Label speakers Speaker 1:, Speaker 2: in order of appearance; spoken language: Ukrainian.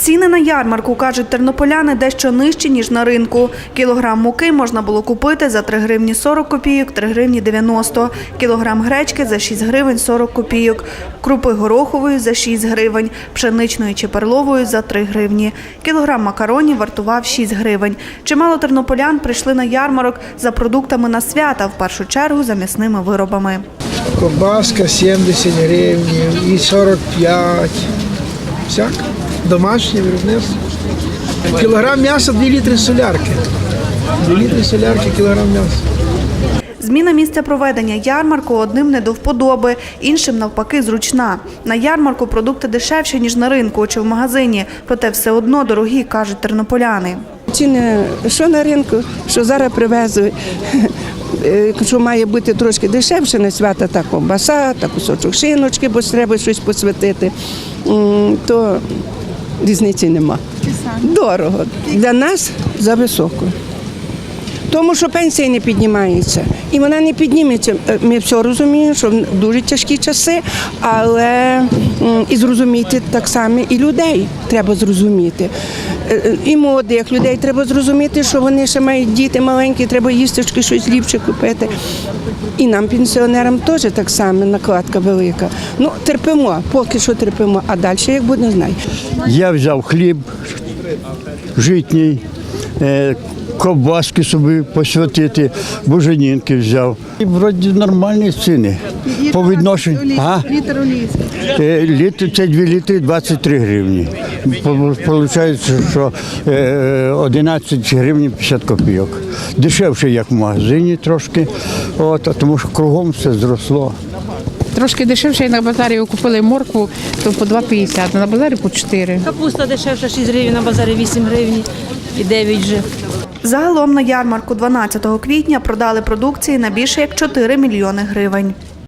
Speaker 1: Ціни на ярмарку, кажуть тернополяни, дещо нижчі, ніж на ринку. Кілограм муки можна було купити за 3 гривні 40 копійок, 3 гривні 90. Кілограм гречки за 6 гривень 40 копійок. Крупи горохової за 6 гривень, пшеничної чи перлової за 3 гривні. Кілограм макаронів вартував 6 гривень. Чимало тернополян прийшли на ярмарок за продуктами на свята, в першу чергу за м'ясними виробами.
Speaker 2: Ковбаска 70 гривень і 45. Всяк. Домашнє виробництво. Кілограм м'яса 2 літри солярки. 2 літри солярки, кілограм м'яса.
Speaker 1: Зміна місця проведення ярмарку одним не до вподоби, іншим навпаки зручна. На ярмарку продукти дешевші, ніж на ринку чи в магазині, проте все одно дорогі, кажуть тернополяни.
Speaker 3: Ціни, що на ринку, що зараз привезли, е, що має бути трошки дешевше на свята, та ковбаса, та кусочок шиночки, бо треба щось посвятити, то різниці нема. Дорого. Для нас за високо. Тому що пенсія не піднімається. І вона не підніметься. Е, Ми все розуміємо, що дуже тяжкі часи, але і зрозуміти так само і людей треба зрозуміти. Е, е, І молодих людей треба зрозуміти, що вони ще мають діти маленькі, треба їсточки щось ліпше купити. І нам, пенсіонерам, теж так само накладка велика. Ну, терпимо, поки що терпимо, а далі як буде, не знаю.
Speaker 4: Я взяв хліб житній, ковбаски собі посвятити, буженінки взяв. І вроді нормальні ціни. По відношенню. А?
Speaker 3: Літр
Speaker 4: Е, Літр, це 2 літри 23 гривні. Получається, що е, 11 гривень 50 копійок. Дешевше, як в магазині трошки, от, тому що кругом все зросло.
Speaker 5: Трошки дешевше як на базарі купили моркву, то по 2,50, на базарі по 4.
Speaker 6: Капуста дешевша 6 гривень, на базарі 8 гривень і 9 жив.
Speaker 1: Загалом на ярмарку 12 квітня продали продукції на більше як 4 мільйони гривень.